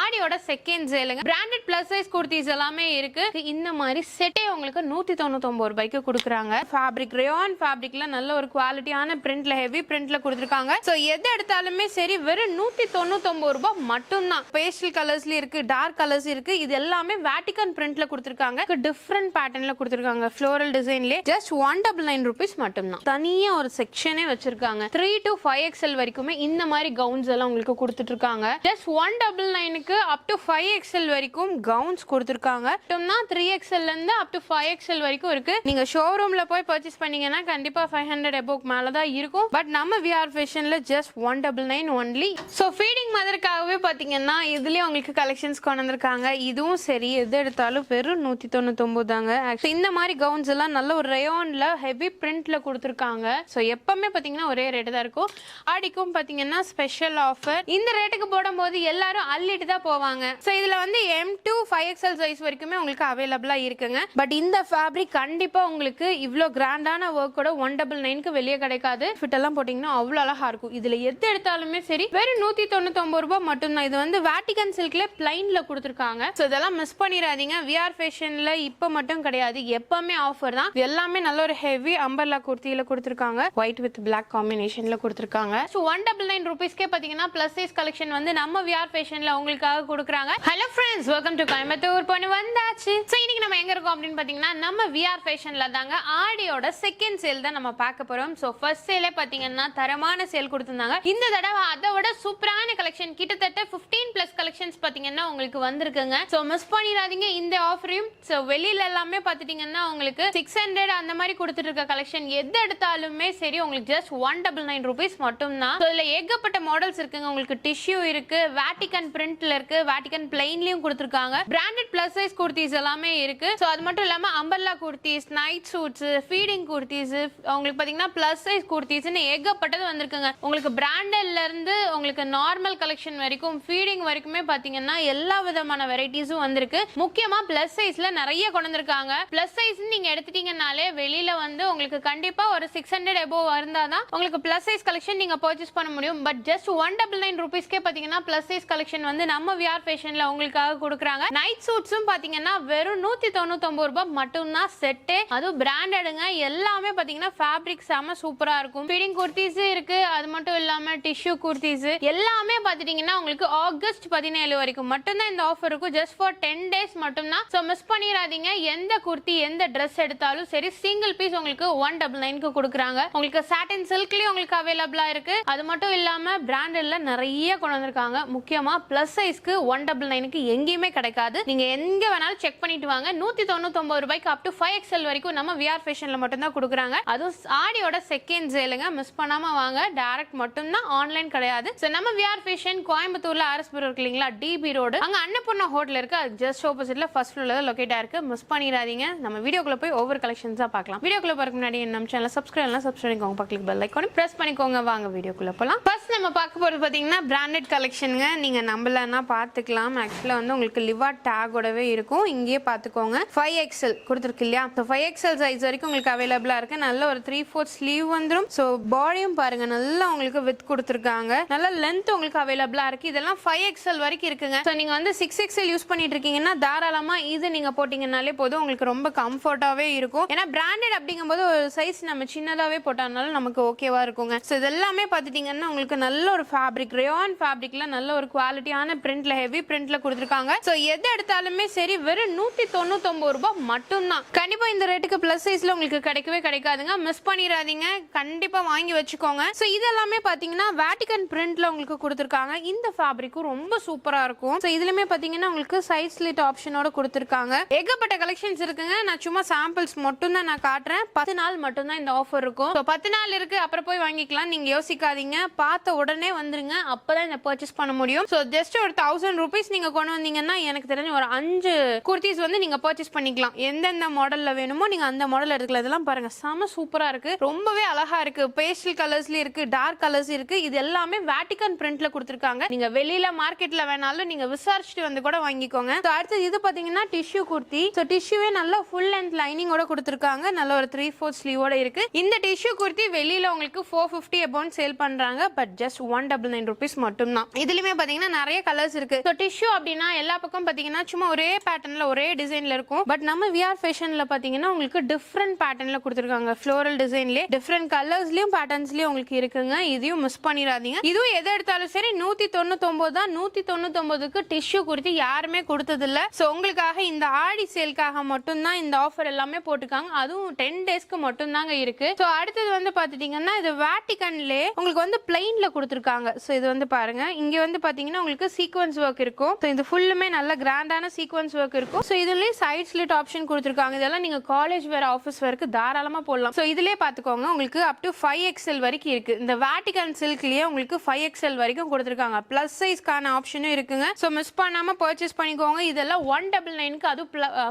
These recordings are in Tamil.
ஆடியோட செகண்ட் சேலுங்க பிராண்டட் பிளஸ் சைஸ் குர்த்திஸ் எல்லாமே இருக்கு. இந்த மாதிரி செட்டே உங்களுக்கு நூத்தி தொண்ணூத்தொன்பது ரூபாய்க்கு கொடுக்குறாங்க. ஃபேப்ரிக் ரேயான் ஃபேப்ரிக்ல நல்ல ஒரு குவாலிட்டியான பிரிண்ட்ல ஹெவி பிரிண்ட்ல கொடுத்துருக்காங்க. ஸோ எது எடுத்தாலுமே சரி வெறும் நூத்தி தொண்ணூத்தொன்பது ரூபாய் மட்டும்தான். பேஸ்டல் கலர்ஸ்ல இருக்கு டார்க் கலர்ஸ் இருக்கு. இது எல்லாமே வேட்டிகன் பிரிண்ட்ல கொடுத்துருக்காங்க. டிஃப்ரெண்ட் பேட்டர்ன்ல கொடுத்துருக்காங்க. Floral டிசைன்லேயே just one double nine rupees மட்டும்தான். தனியா ஒரு செக்ஷனே வச்சிருக்காங்க. த்ரீ டு ஃபைவ் எக்ஸ்எல் வரைக்குமே இந்த மாதிரி கவுன்ஸ் எல்லாம் உங்களுக்கு கொடுத்துட்டு இருக்காங்க. ஜஸ்ட் ஒன் டபுள் நைன் நைனுக்கு அப் டு ஃபைவ் எக்ஸ்எல் வரைக்கும் கவுன்ஸ் கொடுத்துருக்காங்க. மட்டும்னா த்ரீ எக்ஸ்எல்ல இருந்து அப் டு ஃபைவ் எக்ஸ்எல் வரைக்கும் இருக்கு. நீங்க ஷோரூம்ல போய் பர்ச்சேஸ் பண்ணீங்கன்னா கண்டிப்பா ஃபைவ் ஹண்ட்ரட் எபோக் மேலே தான் இருக்கும். பட் நம்ம VR ஃபேஷன்ல just one double nine only so feeding மதருக்காகவே பாத்தீங்கன்னா இதுலயே உங்களுக்கு கலெக்ஷன்ஸ் கொண்டு வந்திருக்காங்க. இதுவும் சரி எது எடுத்தாலும் வெறும் நூத்தி தொண்ணூத்தொன்பது தாங்க. இந்த மாதிரி கவுன்ஸ் எல்லாம் நல்ல ஒரு ரயோன்ல ஹெவி பிரிண்ட்ல கொடுத்துருக்காங்க. ஸோ எப்பவுமே பாத்தீங்கன்னா ஒரே ரேட்டு தான் இருக்கும். ஆடிக்கும் பாத்தீங்கன்னா ஸ்பெஷல் ஆஃபர் இந்த ரேட்டுக்கு போடும்போது எல்லாரும் அள்ளிட்டு தான் போவாங்க. ஸோ இதில் வந்து M to five XL size வரைக்குமே உங்களுக்கு அவைலபிளாக இருக்குங்க. பட் இந்த ஃபேப்ரிக் கண்டிப்பாக உங்களுக்கு இவ்வளோ கிராண்டான ஒர்க்கோட ஒன் டபுள் நைனுக்கு வெளியே கிடைக்காது. ஃபிட் எல்லாம் போட்டிங்கன்னா அவ்வளோ அழகாக இருக்கும். இதில் எது எடுத்தாலுமே சரி வெறும் நூற்றி தொண்ணூத்தொம்பது ரூபாய் மட்டும்தான். இது வந்து வேட்டிகன் சில்கில் பிளைனில் கொடுத்துருக்காங்க. ஸோ இதெல்லாம் மிஸ் பண்ணிடாதீங்க. விஆர் ஃபேஷனில் இப்போ மட்டும் கிடையாது. எப்பவுமே ஆஃபர் தான். எல்லாமே நல்ல ஒரு ஹெவி அம்பர்லா குர்த்தியில் கொடுத்துருக்காங்க. ஒயிட் வித் பிளாக் காம்பினேஷனில் கொடுத்துருக்காங்க. ஸோ ஒன் டபுள் நைன் ருபீஸ்க்கே பார்த்தீங்கன்னா ப்ளஸ் சைஸ் கலெக்ஷன் வந்து நம்ம விஆர் ஃபேஷனில் உங்களுக்கு உங்களுக்காக கொடுக்குறாங்க. Hello friends welcome to Coimbatore பொண்ணு வந்தாச்சு ஸோ இன்னைக்கு நம்ம எங்க இருக்கோம் அப்படின்னு பார்த்தீங்கன்னா நம்ம விஆர் ஃபேஷன்ல தாங்க ஆடியோட செகண்ட் சேல் தான் நம்ம பார்க்க போறோம். ஸோ ஃபர்ஸ்ட் சேலே பார்த்தீங்கன்னா தரமான சேல் கொடுத்துருந்தாங்க. இந்த தடவை அதை விட சூப்பரான கலெக்ஷன் கிட்டத்தட்ட 15 பிளஸ் கலெக்ஷன்ஸ் பார்த்தீங்கன்னா உங்களுக்கு வந்திருக்குங்க. ஸோ மிஸ் பண்ணிடாதீங்க இந்த ஆஃபரையும் ஸோ வெளியில எல்லாமே பார்த்துட்டீங்கன்னா உங்களுக்கு சிக்ஸ் ஹண்ட்ரட் அந்த மாதிரி கொடுத்துட்டு இருக்க கலெக்ஷன் எது எடுத்தாலுமே சரி உங்களுக்கு just one double nine rupees மட்டும் தான் ஸோ இதில் ஏகப்பட்ட மாடல்ஸ் இருக்குங்க. உங்களுக்கு டிஷ்யூ இருக்கு வேட்டிகன் பிரிண்ட்ல இருக்கு. வேட்டிகன் பிளைன்லயும் கொடுத்துருக்காங்க. பிராண்டட் பிளஸ் சைஸ் குர்த்திஸ் எல்லாமே இருக்கு. ஸோ அது மட்டும் இல்லாம umbrella kurtis night suits feeding kurtis உங்களுக்கு பாத்தீங்கன்னா பிளஸ் சைஸ் குர்த்திஸ்னு ஏகப்பட்டது வந்திருக்குங்க. உங்களுக்கு பிராண்டட்ல இருந்து உங்களுக்கு நார்மல் கலெக்ஷன் வரைக்கும் ஃபீடிங் வரைக்குமே பாத்தீங்கன்னா எல்லா விதமான வெரைட்டிஸும் வந்திருக்கு. முக்கியமா பிளஸ் சைஸ்ல நிறைய கொண்டு வந்திருக்காங்க. பிளஸ் சைஸ் நீங்க எடுத்துட்டீங்கனாலே வெளியில வந்து உங்களுக்கு கண்டிப்பா ஒரு சிக்ஸ் ஹண்ட்ரட் எபோவ் இருந்தாதான் உங்களுக்கு பிளஸ் சைஸ் கலெக்ஷன் நீங்க பர்ச்சேஸ் பண்ண முடியும். But just one double nine ருபீஸ்க்கே பாத்தீங்கன்னா பிளஸ் சைஸ் கலெக்ஷன் வந்து நம்ம விஆர் ஃபேஷன்ல உங்களுக்காக கொடுக்குறாங்க. நைட் சூட்ஸும் பாத்தீங்கன்னா வெறும் நூத்தி தொண்ணூத்தொன்பது ரூபாய் மட்டும்தான் செட்டு அதுவும் பிராண்டடுங்க எல்லாமே பாத்தீங்கன்னா ஃபேப்ரிக் செம சூப்பரா இருக்கும். ஃபிட்டிங் குர்த்திஸ் இருக்கு. அது மட்டும் இல்லாம டிஷ்யூ குர்த்திஸ் எல்லாமே பாத்துட்டீங்கன்னா உங்களுக்கு ஆகஸ்ட் பதினேழு வரைக்கும் மட்டும்தான் இந்த ஆஃபர் இருக்கும். ஜஸ்ட் ஃபார் டென் டேஸ் மட்டும்தான். ஸோ மிஸ் பண்ணிடாதீங்க. எந்த குர்த்தி எந்த ட்ரெஸ் எடுத்தாலும் சரி சிங்கிள் பீஸ் உங்களுக்கு ஒன் டபுள் நைனுக்கு கொடுக்குறாங்க. உங்களுக்கு சாட்டின் சில்க்லயும் உங்களுக்கு அவைலபிளா இருக்கு. அது மட்டும் இல்லாம பிராண்டட்ல நிறைய கொண்டு வந்திருக்காங்க. முக்கியமா பிளஸ் சைஸ்க்கு ஒன் டபுள் நைனுக்கு எங்கேயுமே கிடைக்காது. நீங்க எங்க வேணாலும் செக் பண்ணிட்டு வாங்க. நூத்தி தொண்ணூத்தொம்பது ரூபாய்க்கு அப் டு ஃபைவ் எக்ஸ்எல் வரைக்கும் நம்ம விஆர் ஃபேஷன்ல மட்டும் தான் கொடுக்குறாங்க. அதுவும் ஆடியோட செகண்ட் சேலுங்க மிஸ் பண்ணாம வாங்க. டைரக்ட் மட்டும்தான் ஆன்லைன் கிடையாது. ஸோ நம்ம விஆர் ஃபேஷன் கோயம்புத்தூர்ல ஆர்எஸ்புரம் இருக்கு இல்லைங்களா? டிபி ரோடு அங்க அன்னபூர்ணா ஹோட்டல் இருக்கு. அது ஜஸ்ட் ஆப்போசிட்ல ஃபர்ஸ்ட் ஃப்ளோர்ல லொக்கேட் ஆயிருக்கு மிஸ் பண்ணிடாதீங்க. நம்ம வீடியோக்குள்ள போய் ஒவ்வொரு கலெக்ஷன்ஸா பார்க்கலாம். வீடியோக்குள்ள பார்க்க முன்னாடி நம்ம சேனல் சப்ஸ்கிரைப் எல்லாம் சப்ஸ்கிரைப் பண்ணிக்கோங்க. பக்கத்துக்கு பெல் ஐக்கான ப்ரெஸ் பண்ணிக்கோங்க. வாங்க வீடியோக்குள்ள போகலாம் ஃபர்ஸ்ட் நம்ம பார்க்க போகிறது பார்த்தீங்கன்னா பிராண்டட் கலெக்ஷனுங்க நீங்கள் நம்மள நம்பலன்னா பார்த்துக்கலாம் ஆக்சுவலாக வந்து உங்களுக்கு லிவா டேகோடவே இருக்கும். இங்கேயே பார்த்துக்கோங்க ஃபைவ் எக்ஸல் கொடுத்துருக்கு இல்லையா? ஸோ ஃபைவ் எக்ஸல் சைஸ் வரைக்கும் உங்களுக்கு அவைலபிளாக இருக்கு. நல்ல ஒரு த்ரீ ஃபோர்த் ஸ்லீவ் வந்துடும் ஸோ பாடியும் பாருங்க. நல்லா உங்களுக்கு வித் கொடுத்துருக்காங்க. நல்ல லென்த் உங்களுக்கு அவைலபிளாக இருக்கு. இதெல்லாம் ஃபைவ் எக்ஸல் வரைக்கும் இருக்குங்க. ஸோ நீங்கள் வந்து சிக்ஸ் எக்ஸல் யூஸ் பண்ணிட்டு இருக்கீங்கன்னா தாராளமாக இது நீங்கள் போட்டிங்கனாலே போதும். உங்களுக்கு ரொம்ப கம்ஃபர்ட்டாகவே இருக்கும். ஏன்னா பிராண்டட் அப்படிங்கும்போது ஒரு சைஸ் நம்ம சின்னதாகவே போட்டாலும் நமக்கு ஓகேவாக இருக்குங்க. ஸோ இதெல்லாமே பார்த்துட்டிங்கன்னா உங்களுக்கு நல்ல ஒரு ஃபேப்ரிக் ரேயான் ஃபேப்ரிக்ல நல்ல ஒரு குவாலிட்டியான பிரிண்ட்ல ஹெவி பிரிண்ட்ல கொடுத்துருக்காங்க. ஸோ எது எடுத்தாலுமே சரி வெறும் நூத்தி தொண்ணூத்தொன்பது ரூபாய் மட்டும்தான். கண்டிப்பா இந்த ரேட்டுக்கு பிளஸ் சைஸ்ல உங்களுக்கு கிடைக்கவே கிடைக்காதுங்க. மிஸ் பண்ணிடாதீங்க. கண்டிப்பா வாங்கி வச்சுக்கோங்க. ஸோ இதெல்லாமே பாத்தீங்கன்னா வேட்டிகன் பிரிண்ட்ல உங்களுக்கு கொடுத்துருக்காங்க. இந்த ஃபேப்ரிக்கும் ரொம்ப சூப்பரா இருக்கும். ஸோ இதுலயுமே பாத்தீங்கன்னா உங்களுக்கு சைஸ் லிட் ஆப்ஷனோட கொடுத்துருக்காங்க. ஏகப்பட்ட கலெக்ஷன்ஸ் இருக்குங்க. நான் சும்மா சாம்பிள்ஸ் மட்டும் தான் நான் காட்டுறேன். பத்து நாள் மட்டும் தான் இந்த ஆஃபர் இருக்கும். ஸோ பத்து நாள் இருக்கு. அப்புறம் போய் வாங்கிக்கலாம். நீங்க யோசிக்காதீங்க. பார்த்த உடனே வந்துருங்க. அப்பதான் இந்த பர்ச்சேஸ் பண்ண முடியும். ஸோ ஜஸ்ட் ஒரு தௌசண்ட் ருபீஸ் நீங்க கொண்டு வந்தீங்கன்னா எனக்கு தெரிஞ்ச ஒரு அஞ்சு குர்த்திஸ் வந்து நீங்க பர்ச்சேஸ் பண்ணிக்கலாம். எந்தெந்த மாடல்ல வேணுமோ நீங்க அந்த மாடல் எடுக்கல இதெல்லாம் பாருங்க செம சூப்பரா இருக்கு. ரொம்பவே அழகா இருக்கு. பேஸ்டல் கலர்ஸ்ல இருக்கு டார்க் கலர்ஸ் இருக்கு. இது எல்லாமே வேட்டிகன் பிரிண்ட்ல கொடுத்துருக்காங்க. நீங்க வெளியில மார்க்கெட்ல வேணாலும் நீங்க விசாரிச்சுட்டு வந்து கூட வாங்கிக்கோங்க. So, அடுத்தது இது பாத்தீங்கன்னா டிஷ்யூ குர்த்தி ஸோ டிஷ்யூவே நல்லா ஃபுல் அண்ட் லைனிங்கோட கொடுத்துருக்காங்க. நல்ல ஒரு த்ரீ ஃபோர் ஸ்லீவோட இருக்கு. இந்த டிஷ்யூ குர்த்தி வெளியில உங்களுக்கு ஃபோர் ஃபிஃப்டி அபவுண்ட் சேல் பண்றாங்க. But just one double nine rupees மட்டும் தான் இதுலயுமே பாத்தீங்கன்னா நிறைய கலர்ஸ் இருக்கு. ஸோ டிஷ்யூ அப்படின்னா எல்லா பக்கம் பார்த்தீங்கன்னா சும்மா ஒரே பேட்டர்னில் ஒரே டிசைன்ல இருக்கும். பட் நம்ம விஆர் ஃபேஷன்ல பார்த்தீங்கன்னா உங்களுக்கு டிஃப்ரெண்ட் பேட்டர்னில் கொடுத்துருக்காங்க. ஃப்ளோரல் டிசைன்லேயே டிஃப்ரெண்ட் கலர்ஸ்லயும் பேட்டர்ன்ஸ்லயும் உங்களுக்கு இருக்குங்க. இதையும் மிஸ் பண்ணிடாதீங்க. இதுவும் எதை எடுத்தாலும் சரி நூத்தி தொண்ணூத்தொன்பது தான் நூத்தி தொண்ணூத்தொன்பதுக்கு டிஷ்யூ குறித்து யாருமே கொடுத்ததில்ல. ஸோ உங்களுக்காக இந்த ஆடி சேல்க்காக மட்டும்தான் இந்த ஆஃபர் எல்லாமே போட்டிருக்காங்க அதுவும் டென் டேஸ்க்கு மட்டும்தாங்க இருக்கு. ஸோ அடுத்தது வந்து பார்த்துட்டீங்கன்னா இது வேட்டிகன்லே உங்களுக்கு வந்து பிளைன்ல கொடுத்துருக்காங்க. ஸோ இது வந்து பாருங்க. இங்க வந்து பார்த்தீங்கன்னா உங்களுக்கு சீக்வன்ஸ் ஒர்க் இருக்கும். ஸோ இது ஃபுல்லுமே நல்ல கிராண்டான சீக்வன்ஸ் ஒர்க் இருக்கும். ஸோ இதுலேயும் சைட் ஸ்லிட் ஆப்ஷன் கொடுத்துருக்காங்க. இதெல்லாம் நீங்கள் காலேஜ் வேறு ஆஃபீஸ் வரைக்கும் தாராளமாக போடலாம். ஸோ இதுலேயே பார்த்துக்கோங்க உங்களுக்கு அப் டு ஃபைவ் எக்ஸ்எல் வரைக்கும் இருக்குது இந்த வேட்டிகன் சில்க்லேயே உங்களுக்கு ஃபைவ் எக்ஸ்எல் வரைக்கும் கொடுத்துருக்காங்க. ப்ளஸ் சைஸ்க்கான ஆப்ஷனும் இருக்குங்க. ஸோ மிஸ் பண்ணாமல் பர்ச்சேஸ் பண்ணிக்கோங்க. இதெல்லாம் ஒன் டபுள் நைனுக்கு அது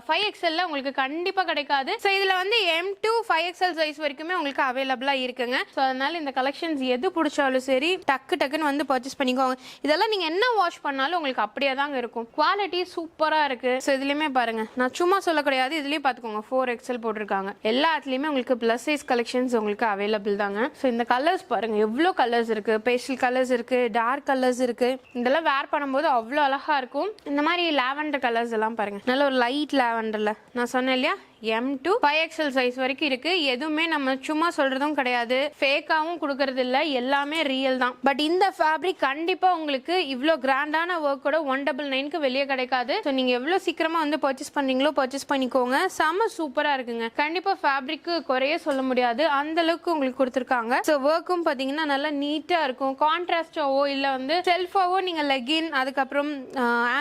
ஃபைவ் எக்ஸ்எல்ல உங்களுக்கு கண்டிப்பாக கிடைக்காது. ஸோ இதில் வந்து M to five XL size வரைக்குமே உங்களுக்கு அவைலபிளாக இருக்குங்க. ஸோ அதனால இந்த கலெக்ஷன்ஸ் எது பிடிச்சாலும் சரி டக்கு டக்குன்னு வந்து பர்ச்சேஸ் பண்ணிக்கோங்க. இதெல்லாம் நீங்கள் என்ன வாஷ் பண்ணாலும் உங்களுக்கு அப்படியே தாங்க இருக்கும். குவாலிட்டி சூப்பராக இருக்கு. ஸோ இதுலையுமே பாருங்க. நான் சும்மா சொல்ல கிடையாது. இதுலயும் பார்த்துக்கோங்க ஃபோர் எக்ஸ்எல் போட்டிருக்காங்க. எல்லாத்துலேயுமே உங்களுக்கு ப்ளஸ் சைஸ் கலெக்ஷன்ஸ் உங்களுக்கு அவைலபிள் தாங்க. ஸோ இந்த கலர்ஸ் பாருங்க. எவ்வளோ கலர்ஸ் இருக்கு? பேஸ்டல் கலர்ஸ் இருக்கு. டார்க் கலர்ஸ் இருக்கு. இதெல்லாம் வேர் பண்ணும்போது அவ்வளோ அழகா இருக்கும். இந்த மாதிரி லாவெண்டர் கலர்ஸ் எல்லாம் பாருங்க. நல்ல ஒரு லைட் லாவெண்டர்ல நான் சொன்னேன் இல்லையா? M to five XL size வரைக்கும் இருக்கு. எதுவுமே நம்ம சும்மா சொல்றதும் கிடையாது. ஃபேக்காவும் கொடுக்கறது இல்ல எல்லாமே ரியல் தான். பட் இந்த ஃபேப்ரிக் கண்டிப்பா உங்களுக்கு இவ்வளோ கிராண்டான ஒர்க்கோட ஒன் டபுள் நைனுக்கு வெளியே கிடைக்காது. ஸோ நீங்க எவ்வளோ சீக்கிரமா வந்து பர்ச்சேஸ் பண்ணீங்களோ பர்ச்சேஸ் பண்ணிக்கோங்க. செம சூப்பரா இருக்குங்க. கண்டிப்பா ஃபேப்ரிக்கு குறைய சொல்ல முடியாது. அந்த அளவுக்கு உங்களுக்கு கொடுத்துருக்காங்க. ஸோ ஒர்க்கும் பாத்தீங்கன்னா நல்லா நீட்டா இருக்கும். கான்ட்ராஸ்டாவோ இல்ல வந்து செல்ஃபாவோ நீங்க லெகின் அதுக்கப்புறம்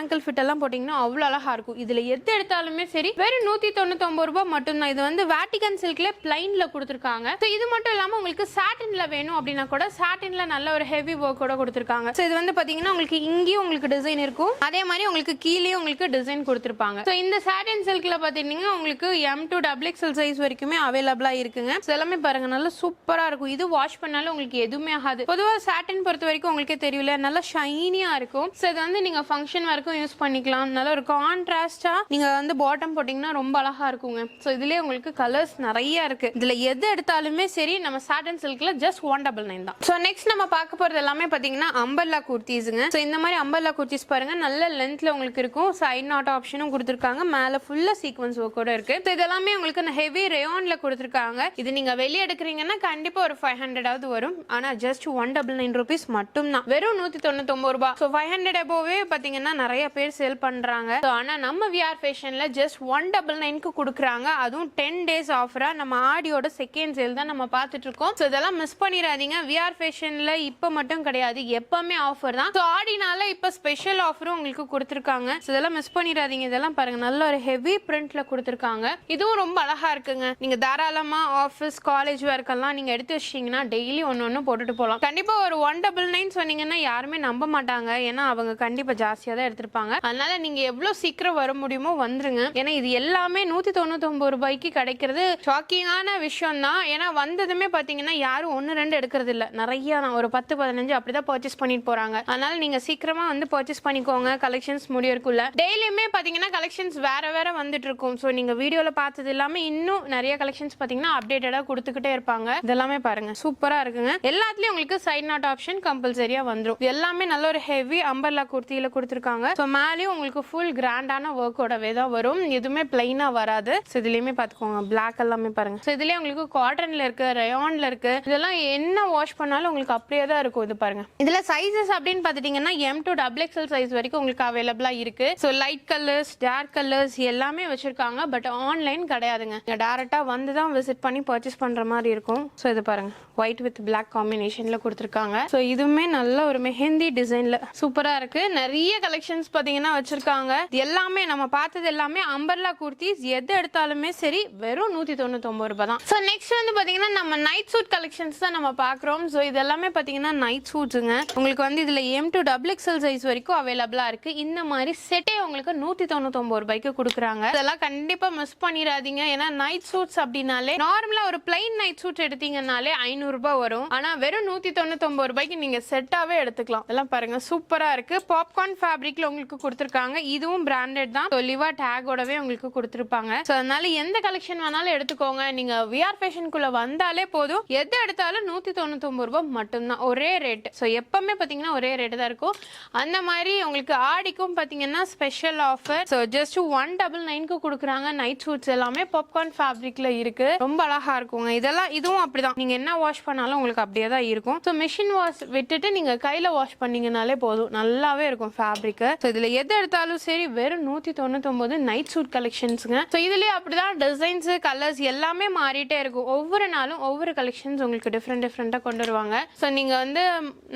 ஆங்கிள் ஃபிட் எல்லாம் போட்டீங்கன்னா அவ்வளோ அழகா இருக்கும். இதுல எது எடுத்தாலுமே சரி வெறும் நூத்தி தொண்ணூத்தொன்பது ரூபாய் மட்டும்தான். இது வந்து வேட்டிகன் சில்க்ல பிளைன்ல கொடுத்துருக்காங்க. ஸோ இது மட்டும் இல்லாம உங்களுக்கு சாட்டின்ல வேணும் அப்படின்னா கூட சாட்டின்ல நல்ல ஒரு ஹெவி ஒர்க்கோட கொடுத்துருக்காங்க. ஸோ இது வந்து பாத்தீங்கன்னா உங்களுக்கு இங்கேயும் உங்களுக்கு டிசைன் இருக்கும். அதே மாதிரி உங்களுக்கு கீழே உங்களுக்கு டிசைன் கொடுத்துருப்பாங்க. ஸோ இந்த சாட்டின் சில்க்ல பாத்தீங்கன்னா உங்களுக்கு M to double XL size வரைக்குமே அவைலபிளா இருக்குங்க. எல்லாமே பாருங்க நல்லா சூப்பரா இருக்கும். இது வாஷ் பண்ணாலும் உங்களுக்கு எதுவுமே ஆகாது. பொதுவாக சாட்டின் பொறுத்த வரைக்கும் உங்களுக்கே தெரியல. நல்லா ஷைனியா இருக்கும். ஸோ இது வந்து நீங்க ஃபங்க்ஷன் வரைக்கும் யூஸ் பண்ணிக்கலாம். நல்ல ஒரு கான்ட்ராஸ்டா நீங்க வந்து பாட்டம் போட்டீங்கன்னா ரொம்ப அழகா இருக்குங்க. ஸோ இதுலேயே உங்களுக்கு கலர்ஸ் நிறைய இருக்கு. இதுல எது எடுத்தாலுமே சரி நம்ம சாட்டன் சில்க்ல ஜஸ்ட் ஒன் டபுள் நைன் தான். ஸோ நெக்ஸ்ட் நம்ம பார்க்க போறது எல்லாமே பாத்தீங்கன்னா அம்பர்லா குர்த்திஸுங்க ஸோ இந்த மாதிரி அம்பர்லா குர்த்திஸ் பாருங்க நல்ல லென்த்ல உங்களுக்கு இருக்கும். சைட் நாட் ஆப்ஷனும் கொடுத்துருக்காங்க. மேல ஃபுல்லா சீக்வன்ஸ் ஒர்க்கோட இருக்கு. ஸோ இதெல்லாமே உங்களுக்கு ஹெவி ரேயான்ல கொடுத்துருக்காங்க. இது நீங்க வெளியே எடுக்கிறீங்கன்னா கண்டிப்பா ஒரு ஃபைவ் ஹண்ட்ரடாவது வரும். ஆனா just one double nine rupees மட்டும் தான் வெறும் நூத்தி தொண்ணூத்தொன்பது ரூபாய். ஸோ ஃபைவ் ஹண்ட்ரட் அபோவே பாத்தீங்கன்னா நிறைய பேர் சேல் பண்றாங்க. ஸோ ஆனா நம்ம விஆர் ஃபேஷன்ல ஜஸ்ட் ஒன் டபுள் நைனுக்கு கொடுக்குறாங்க. அதுவும் டென் டேஸ் ஆஃபராக நம்ம ஆடியோட செகண்ட் சேல் தான் நம்ம பார்த்துட்டு இருக்கோம் ஸோ இதெல்லாம் மிஸ் பண்ணிடாதீங்க விஆர் ஃபேஷனில் இப்போ மட்டும் கிடையாது. எப்பவுமே ஆஃபர் தான். ஸோ ஆடினால இப்போ ஸ்பெஷல் ஆஃபரும் உங்களுக்கு கொடுத்துருக்காங்க. ஸோ இதெல்லாம் மிஸ் பண்ணிடாதீங்க இதெல்லாம் பாருங்க. நல்ல ஒரு ஹெவி பிரிண்ட்ல கொடுத்துருக்காங்க. இதுவும் ரொம்ப அழகா இருக்குங்க. நீங்க தாராளமா ஆஃபீஸ் காலேஜ் ஒர்க்கெல்லாம் நீங்க எடுத்து வச்சிட்டீங்கன்னா டெய்லி ஒன்று ஒன்று போட்டுட்டு போகலாம் கண்டிப்பா ஒரு ஒன் டபுள் நைன் சொன்னீங்கன்னா யாருமே நம்ப மாட்டாங்க. ஏன்னா அவங்க கண்டிப்பா ஜாஸ்தியாக தான் எடுத்திருப்பாங்க. அதனால நீங்க எவ்வளோ சீக்கிரம் வர முடியுமோ வந்துருங்க. ஏன்னா இது எல்லாமே நூத்தி தொண்ணூத்தொன்பது ரூபாய்க்கு கிடைக்கிறது. ஷாக்கிங்கான விஷயம் தான் ஏன்னா வந்ததுமே பாத்தீங்கன்னா யாரும் ஒன்று ரெண்டு எடுக்கிறது இல்ல நிறைய ஒரு பத்து பதினஞ்சு அப்படிதான் பர்ச்சேஸ் பண்ணிட்டு போறாங்க. அதனால நீங்க சீக்கிரமா வந்து பர்ச்சேஸ் பண்ணிக்கோங்க. கலெக்ஷன்ஸ் முடியறக்குள்ள டெய்லியுமே பாத்தீங்கன்னா கலெக்ஷன்ஸ் வேற வேற வந்துட்டு இருக்கும். ஸோ நீங்க வீடியோல பார்த்தது இல்லாம இன்னும் நிறைய கலெக்ஷன்ஸ் பாத்தீங்கன்னா அப்டேட்டடா கொடுத்துக்கிட்டே இருப்பாங்க. இதெல்லாமே பாருங்க. சூப்பரா இருக்குங்க. எல்லாத்துலயும் உங்களுக்கு சைட் நாட் ஆப்ஷன் கம்பல்சரியா வந்துரும். எல்லாமே நல்ல ஒரு ஹெவி அம்பர்லா குர்த்தியில கொடுத்துருக்காங்க. ஸோ மேலேயும் உங்களுக்கு ஃபுல் கிராண்டான ஒர்க்கோடவே தான் வரும். எதுவுமே பிளைனா வராது. ஸோ இதுலேயுமே பார்த்துக்கோங்க பிளாக் எல்லாமே பாருங்க. ஸோ இதுலேயே உங்களுக்கு காட்டனில் இருக்கு ரயானில் இருக்கு. இதெல்லாம் என்ன வாஷ் பண்ணாலும் உங்களுக்கு அப்படியே தான் இருக்கும். இது பாருங்க. இதில் சைஸஸ் அப்படின்னு பார்த்துட்டீங்கன்னா M to double XL size வரைக்கும் உங்களுக்கு அவைலபிளாக இருக்கு. So light colours dark colours எல்லாமே வச்சிருக்காங்க. பட் ஆன்லைன் கிடையாதுங்க. நீங்கள் டேரெக்டாக வந்து தான் விசிட் பண்ணி பர்ச்சேஸ் பண்ணுற மாதிரி இருக்கும். ஸோ இது பாருங்க. ஒயிட் வித் பிளாக் காம்பினேஷனில் கொடுத்துருக்காங்க. ஸோ இதுவுமே நல்ல ஒரு மெஹந்தி டிசைனில் சூப்பராக இருக்கு. நிறைய கலெக்ஷன்ஸ் பார்த்தீங்கன்னா வச்சிருக்காங்க. எல்லாமே நம்ம பார்த்தது எல்லாமே அம்பர்லா குர்த்திஸ் எது எடுத்து எடுத்தாலுமே சரி வெறும் நூத்தி தொண்ணூத்தொம்பது ரூபாய் தான். ஸோ நெக்ஸ்ட் வந்து பாத்தீங்கன்னா நம்ம நைட் சூட் கலெக்ஷன்ஸ் தான் நம்ம பாக்குறோம். ஸோ இது எல்லாமே பாத்தீங்கன்னா நைட் சூட்ஸுங்க உங்களுக்கு வந்து இதுல M to double XL size வரைக்கும் அவைலபிளா இருக்கு. இந்த மாதிரி செட்டே உங்களுக்கு நூத்தி தொண்ணூத்தொம்பது ரூபாய்க்கு கொடுக்குறாங்க. இதெல்லாம் கண்டிப்பா மிஸ் பண்ணிடாதீங்க. ஏன்னா நைட் சூட்ஸ் அப்படின்னாலே நார்மலா ஒரு பிளைன் நைட் சூட் எடுத்தீங்கன்னாலே ஐநூறு ரூபாய் வரும். ஆனா வெறும் நூத்தி தொண்ணூத்தொம்பது ரூபாய்க்கு நீங்க செட்டாவே எடுத்துக்கலாம். இதெல்லாம் பாருங்க சூப்பரா இருக்கு. பாப்கார்ன் ஃபேப்ரிக்ல உங்களுக்கு கொடுத்துருக்காங்க. இதுவும் பிராண்டட் தான். லிவா டேகோடவே உங்களுக்கு கொடுத்துருப்பாங்க. ஸோ அதனால எந்த கலெக்ஷன் வேணாலும் எடுத்துக்கோங்க. நீங்க விஆர் ஃபேஷனுக்குள்ள வந்தாலே போதும். எது எடுத்தாலும் நூத்தி தொண்ணூத்தொன்பது ரூபாய் மட்டும்தான். ஒரே ரேட் ஸோ எப்பவுமே பாத்தீங்கன்னா ஒரே ரேட்டு தான் இருக்கும். அந்த மாதிரி உங்களுக்கு ஆடிக்கும் பாத்தீங்கன்னா special offer so just one double நைன்க்கு கொடுக்குறாங்க. நைட் சூட்ஸ் எல்லாமே பாப்கார்ன் ஃபேப்ரிக்ல இருக்கு. ரொம்ப அழகா இருக்குங்க. இதெல்லாம் இதுவும் அப்படிதான். நீங்க என்ன வாஷ் பண்ணாலும் உங்களுக்கு அப்படியே தான் இருக்கும். ஸோ மிஷின் வாஷ் விட்டுட்டு நீங்க கையில வாஷ் பண்ணீங்கனாலே போதும். நல்லாவே இருக்கும் ஃபேப்ரிக் ஸோ இதுல எது எடுத்தாலும் சரி வெறும் நூத்தி தொண்ணூத்தொன்பது நைட் சூட் கலெக்ஷன்ஸுங்க ஸோ இதுலயே அப்படிதான் டிசைன்ஸ் கலர்ஸ் எல்லாமே மாறிட்டே இருக்கும். ஒவ்வொரு நாளும் ஒவ்வொரு கலெக்ஷன்ஸ் உங்களுக்கு டிஃப்ரெண்ட் டிஃப்ரெண்ட்டாக கொண்டு வருவாங்க. ஸோ நீங்க வந்து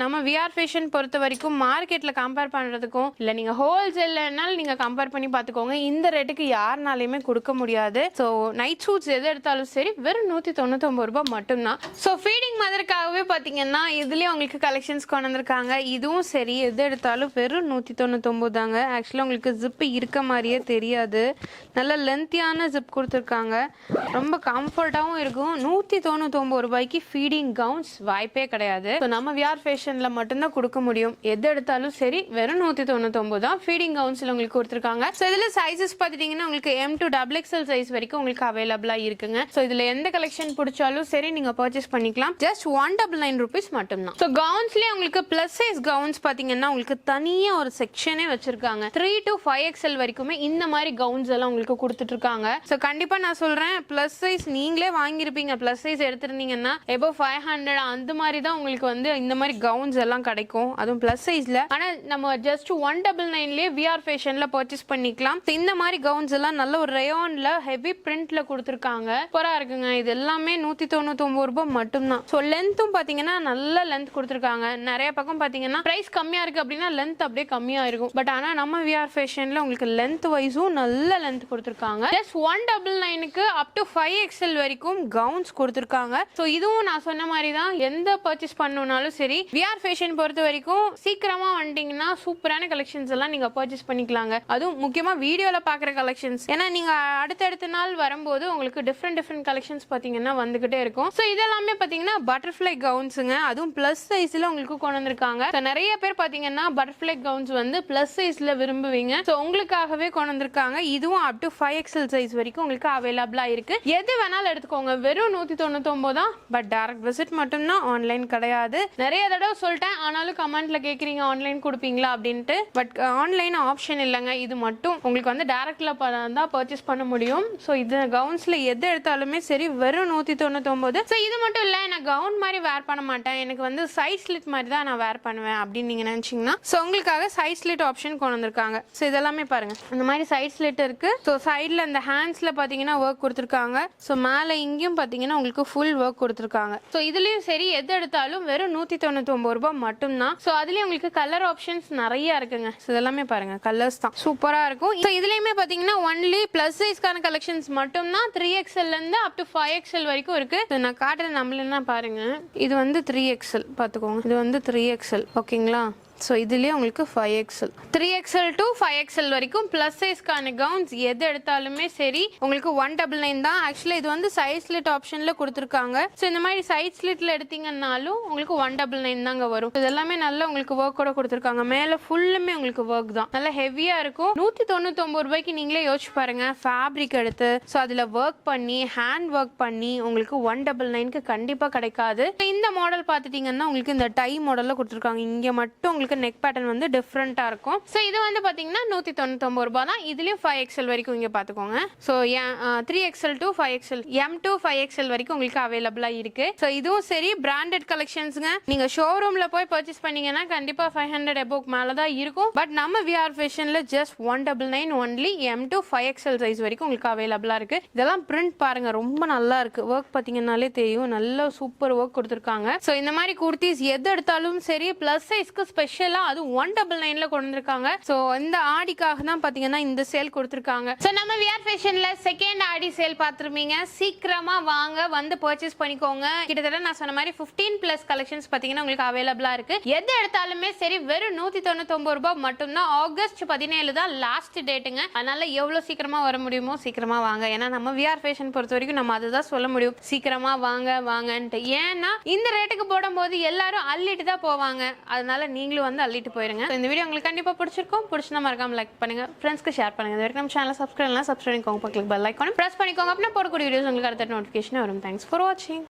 நம்ம விஆர் ஃபேஷன் பொறுத்த வரைக்கும் மார்க்கெட்ல கம்பேர் பண்றதுக்கும் இல்ல நீங்க ஹோல்சேல்னாலும் நீங்க கம்பேர் பண்ணி பார்த்துக்கோங்க. இந்த ரேட்டுக்கு யாருனாலையுமே கொடுக்க முடியாது. ஸோ நைட் சூட்ஸ் எது எடுத்தாலும் சரி வெறும் நூத்தி தொண்ணூத்தொம்பது ரூபாய் மட்டும்தான். ஸோ ஃபீடிங் மதருக்காகவே பார்த்தீங்கன்னா இதுலயும் உங்களுக்கு கலெக்ஷன்ஸ் கொண்டு வந்திருக்காங்க. இதுவும் சரி எது எடுத்தாலும் வெறும் நூத்தி தொண்ணூத்தொம்பது தாங்க. ஆக்சுவலாக உங்களுக்கு ஜிப்பு இருக்க மாதிரியே தெரியாது. நல்ல லென்த்தியான ஜிப் கொடுத்துருக்காங்க. ரொம்ப கம்ஃபர்ட்டாகவும் இருக்கும். நூற்றி தொண்ணூத்தொம்பது ரூபாய்க்கு ஃபீடிங் கவுன்ஸ் வாய்ப்பே கிடையாது. ஸோ நம்ம விஆர் ஃபேஷனில் மட்டும்தான் கொடுக்க முடியும். எது எடுத்தாலும் சரி வெறும் நூற்றி தொண்ணூத்தொம்பது தான் ஃபீடிங் கவுன்ஸில் உங்களுக்கு கொடுத்துருக்காங்க. ஸோ இதில் சைஸஸ் பார்த்துட்டிங்கன்னா உங்களுக்கு M to double XL size வரைக்கும் உங்களுக்கு அவைலபிளாக இருக்குங்க. ஸோ இதில் எந்த கலெக்ஷன் பிடிச்சாலும் சரி நீங்கள் பர்ச்சேஸ் பண்ணிக்கலாம். Just one double nine rupees மட்டும்தான். ஸோ கவுன்ஸ்லேயே உங்களுக்கு ப்ளஸ் சைஸ் கவுன்ஸ் பார்த்தீங்கன்னா உங்களுக்கு தனியாக ஒரு செக்ஷனே வச்சுருக்காங்க. த்ரீ டு ஃபைவ் எக்ஸ்எல் வரைக்குமே இந்த மாதிரி கவுன்ஸ் எல்லாம் உங்களுக்கு கொடுத்துட்டு இருக்காங்க. ஸோ கண்டிப்பாக நான் சொல்கிறேன் ப்ளஸ் சைஸ் நீங்களே வாங்கியிருப்பீங்க. ப்ளஸ் சைஸ் எடுத்திருந்தீங்கன்னா எபோ ஃபைவ் ஹண்ட்ரட் அந்த மாதிரி தான் உங்களுக்கு வந்து இந்த மாதிரி கவுன்ஸ் எல்லாம் கிடைக்கும். அதுவும் ப்ளஸ் சைஸில் ஆனால் நம்ம ஜஸ்ட் ஒன் டபுள் நைன்லேயே விஆர் ஃபேஷனில் பர்ச்சேஸ் பண்ணிக்கலாம். இந்த மாதிரி கவுன்ஸ் எல்லாம் நல்ல ஒரு ரயோனில் ஹெவி பிரிண்ட்ல கொடுத்துருக்காங்க. சூப்பராக இருக்குங்க. இது எல்லாமே நூற்றி தொண்ணூத்தொம்பது ரூபாய் மட்டும்தான். ஸோ லென்த்தும் பார்த்தீங்கன்னா நல்ல லென்த் கொடுத்துருக்காங்க. நிறைய பக்கம் பார்த்தீங்கன்னா ப்ரைஸ் கம்மியாக இருக்குது அப்படின்னா லென்த் அப்படியே கம்மியாக இருக்கும். பட் ஆனால் நம்ம விஆர் ஃபேஷனில் உங்களுக்கு லென்த் வைஸும் நல்ல லென்த் கொடுத்துருக்காங்க. ஜஸ்ட் ஒன் டபுள் நைனுக்கு அப் டு ஃபைவ் எக்ஸ்எல் வரைக்கும் கவுன்ஸ் கொடுத்துருக்காங்க. ஸோ இதுவும் நான் சொன்ன மாதிரி தான் எந்த பர்ச்சேஸ் பண்ணணும்னாலும் சரி விஆர் ஃபேஷன் பொறுத்த வரைக்கும் சீக்கிரமா வந்துட்டீங்கன்னா சூப்பரான கலெக்ஷன்ஸ் எல்லாம் நீங்க பர்ச்சேஸ் பண்ணிக்கலாங்க. அதுவும் முக்கியமா வீடியோல பாக்குற கலெக்ஷன்ஸ் ஏன்னா நீங்க அடுத்தடுத்த நாள் வரும்போது உங்களுக்கு டிஃப்ரெண்ட் டிஃப்ரெண்ட் கலெக்ஷன்ஸ் பாத்தீங்கன்னா வந்துகிட்டே இருக்கும். ஸோ இதெல்லாமே பாத்தீங்கன்னா பட்டர்ஃப்ளை கவுன்ஸுங்க அதுவும் பிளஸ் சைஸ்ல உங்களுக்கு கொண்டு வந்திருக்காங்க. நிறைய பேர் பாத்தீங்கன்னா பட்டர்ஃப்ளை கவுன்ஸ் வந்து பிளஸ் சைஸ்ல விரும்புவீங்க. ஸோ உங்களுக்காகவே கொண்டு வந்திருக்காங்க. இதுவும் up to five XL size வரைக்கும் உங்களுக்கு அவைலபிளா இருக்கு. எது வேணாலும் எடுத்துக்கோங்க. வெறும் நூற்றி தொண்ணூத்தொன்பது தான் பட் டேரக்ட் விசிட் மட்டும்தான் ஆன்லைன் கிடையாது. நிறைய தடவை சொல்லிட்டேன். ஆனாலும் கமெண்ட்டில் கேட்குறீங்க ஆன்லைன் கொடுப்பீங்களா அப்படின்ட்டு. பட் ஆன்லைன் ஆப்ஷன் இல்லைங்க. இது மட்டும். உங்களுக்கு வந்து டேரக்டில் தான் பர்ச்சேஸ் பண்ண முடியும். ஸோ இது கவுன்ஸில் எது எடுத்தாலுமே சரி வெறும் நூற்றி தொண்ணூத்தொம்போது ஸோ இது மட்டும் இல்லை. நான் கவுன் மாதிரி வேர் பண்ண மாட்டேன். எனக்கு வந்து சைட் ஸ்லிட் மாதிரி தான் நான் வேர் பண்ணுவேன் அப்படின்னு நீங்கள் நினச்சிங்கன்னா ஸோ உங்களுக்காக சைட் ஸ்லிட் ஆப்ஷன் கொண்டு வந்திருக்காங்க. ஸோ இதெல்லாமே பாருங்க. இந்த மாதிரி சைட் ஸ்லிட் இருக்குது ஸோ சைடில் இந்த ஹேண்ட்ஸில் பார்த்தீங்கன்னா ஒர்க் கொடுத்துருக்காங்க. ஸோ மேலே இங்கேயும் பார்த்தீங்கன்னா உங்களுக்கு ஃபுல் ஒர்க் கொடுத்துருக்காங்க. ஸோ இதுலேயும் சரி எது எடுத்தாலும் வெறும் நூற்றி தொண்ணூற்றி ஒம்பது ரூபாய் மட்டும்தான். ஸோ அதுலேயும் உங்களுக்கு கலர் ஆப்ஷன்ஸ் நிறைய இருக்குங்க. ஸோ இதெல்லாமே பாருங்கள் கலர்ஸ் தான். சூப்பராக இருக்கும். ஸோ இதுலேயுமே பார்த்தீங்கன்னா ஒன்லி ப்ளஸ் சைஸ்க்கான கலெக்ஷன்ஸ் மட்டும்தான். த்ரீ எக்ஸ்எல்லேருந்து அப் டு ஃபைவ் எக்ஸ்எல் வரைக்கும் இருக்குது So, நான் காட்டுறேன் நம்மளா பாருங்கள் இது வந்து த்ரீ எக்ஸ்எல் பார்த்துக்கோங்க இது வந்து த்ரீ எக்ஸ்எல் ஓகேங்களா ஸோ இதுலேயே உங்களுக்கு five XL three XL to five XL வரைக்கும் ப்ளஸ் சைஸ்க்கான கவுன்ஸ் எது எடுத்தாலுமே சரி உங்களுக்கு ஒன் டபுள் நைன் தான். ஆக்சுவலாக இது வந்து சைஸ் ஸ்லிட் ஆப்ஷனில் கொடுத்துருக்காங்க. ஸோ இந்த மாதிரி சைட் ஸ்லிட்டில் எடுத்தீங்கன்னாலும் உங்களுக்கு ஒன் டபுள் நைன் தாங்க வரும். இது எல்லாமே நல்ல உங்களுக்கு ஒர்க்கோட கொடுத்துருக்காங்க. மேலே ஃபுல்லுமே உங்களுக்கு ஒர்க் தான். நல்லா ஹெவியாக இருக்கும். நூற்றி தொண்ணூத்தொம்பது ரூபாய்க்கு நீங்களே யோசிச்சு பாருங்க. ஃபேப்ரிக் எடுத்து ஸோ அதில் ஒர்க் பண்ணி ஹேண்ட் ஒர்க் பண்ணி உங்களுக்கு ஒன் டபுள் நைனுக்கு கண்டிப்பாக கிடைக்காது. இந்த மாடல் பார்த்துட்டிங்கன்னா உங்களுக்கு இந்த டை மாடலில் கொடுத்துருக்காங்க. இங்கே மட்டும் உங்களுக்கு நெக் பேட்டர்ன் வந்து டிஃப்ரெண்ட்டாக இருக்கும். ஸோ இது வந்து பார்த்தீங்கன்னா நூற்றி தொண்ணூத்தொம்பது ரூபாய் தான் இதுலேயும் ஃபைவ் எக்ஸல் வரைக்கும் இங்கே பார்த்துக்கோங்க so three XL to five XL M to five XL வரைக்கும் உங்களுக்கு அவைலபிளாக இருக்கு. ஸோ இதுவும் சரி பிராண்டட் கலெக்ஷன்ஸுங்க நீங்கள் ஷோரூமில் போய் பர்ச்சேஸ் பண்ணீங்கன்னா கண்டிப்பாக ஃபைவ் ஹண்ட்ரட் எபோக் மேலே தான் இருக்கும். பட் நம்ம VR ஃபேஷனில் just one double nine only M to five XL size வரைக்கும் உங்களுக்கு அவைலபிளாக இருக்கு. இதெல்லாம் பிரிண்ட் பாருங்க ரொம்ப நல்லா இருக்கு. ஒர்க் பார்த்தீங்கன்னாலே தெரியும். நல்ல சூப்பர் ஒர்க் கொடுத்துருக்காங்க. ஸோ இந்த மாதிரி குர்த்திஸ் எது எடுத்தாலும் சரி ப்ளஸ் சைஸ்க்கு ஸ்பெஷல் ஸ்பெஷலாக அது ஒன் டபுள் நைனில் கொண்டு வந்திருக்காங்க. ஸோ இந்த ஆடிக்காக தான் பார்த்தீங்கன்னா இந்த சேல் கொடுத்துருக்காங்க. ஸோ நம்ம விஆர் ஃபேஷனில் செகண்ட் ஆடி சேல் பார்த்துருப்பீங்க. சீக்கிரமாக வாங்க வந்து பர்ச்சேஸ் பண்ணிக்கோங்க. கிட்டத்தட்ட நான் சொன்ன மாதிரி ஃபிஃப்டீன் ப்ளஸ் கலெக்ஷன்ஸ் பார்த்தீங்கன்னா உங்களுக்கு அவைலபிளாக இருக்குது எது எடுத்தாலுமே சரி வெறும் நூற்றி தொண்ணூத்தொம்பது ரூபாய் மட்டும்தான். ஆகஸ்ட் பதினேழு தான் லாஸ்ட் டேட்டுங்க அதனால எவ்வளோ சீக்கிரமாக வர முடியுமோ சீக்கிரமாக வாங்க. ஏன்னா நம்ம விஆர் ஃபேஷன் பொறுத்த வரைக்கும் நம்ம அதுதான் சொல்ல முடியும். சீக்கிரமாக வாங்க வாங்கன்ட்டு. ஏன்னா இந்த ரேட்டுக்கு போடும்போது எல்லாரும் அள்ளிட்டு தான் போவாங்க. அதனால நீங்களும் வந்து அள்ளிட்டு போயிருங்க. இந்த வீடியோ உங்களுக்கு கண்டிப்பாக பிடிச்சிருக்கும். பிடிச்சினா மறக்காம லைக் பண்ணுங்க. ஃப்ரெண்ட்ஸ்க்கு ஷேர் பண்ணுங்க. இது வரைக்கும் நம்ம சேனல் சப்ஸ்கிரைப் சப்ஸ்கிரைப் பண்ணிக்கோங்க. பக்கத்தில் பெல் பண்ணி ப்ரெஸ் பண்ணிக்கோங்க. அப்படின்னா போடக்கூடிய வீடியோஸ் உங்களுக்கு அடுத்த நோட்டிஃபிகேஷன் வரும். தேங்க்ஸ் ஃபார் வாட்சிங்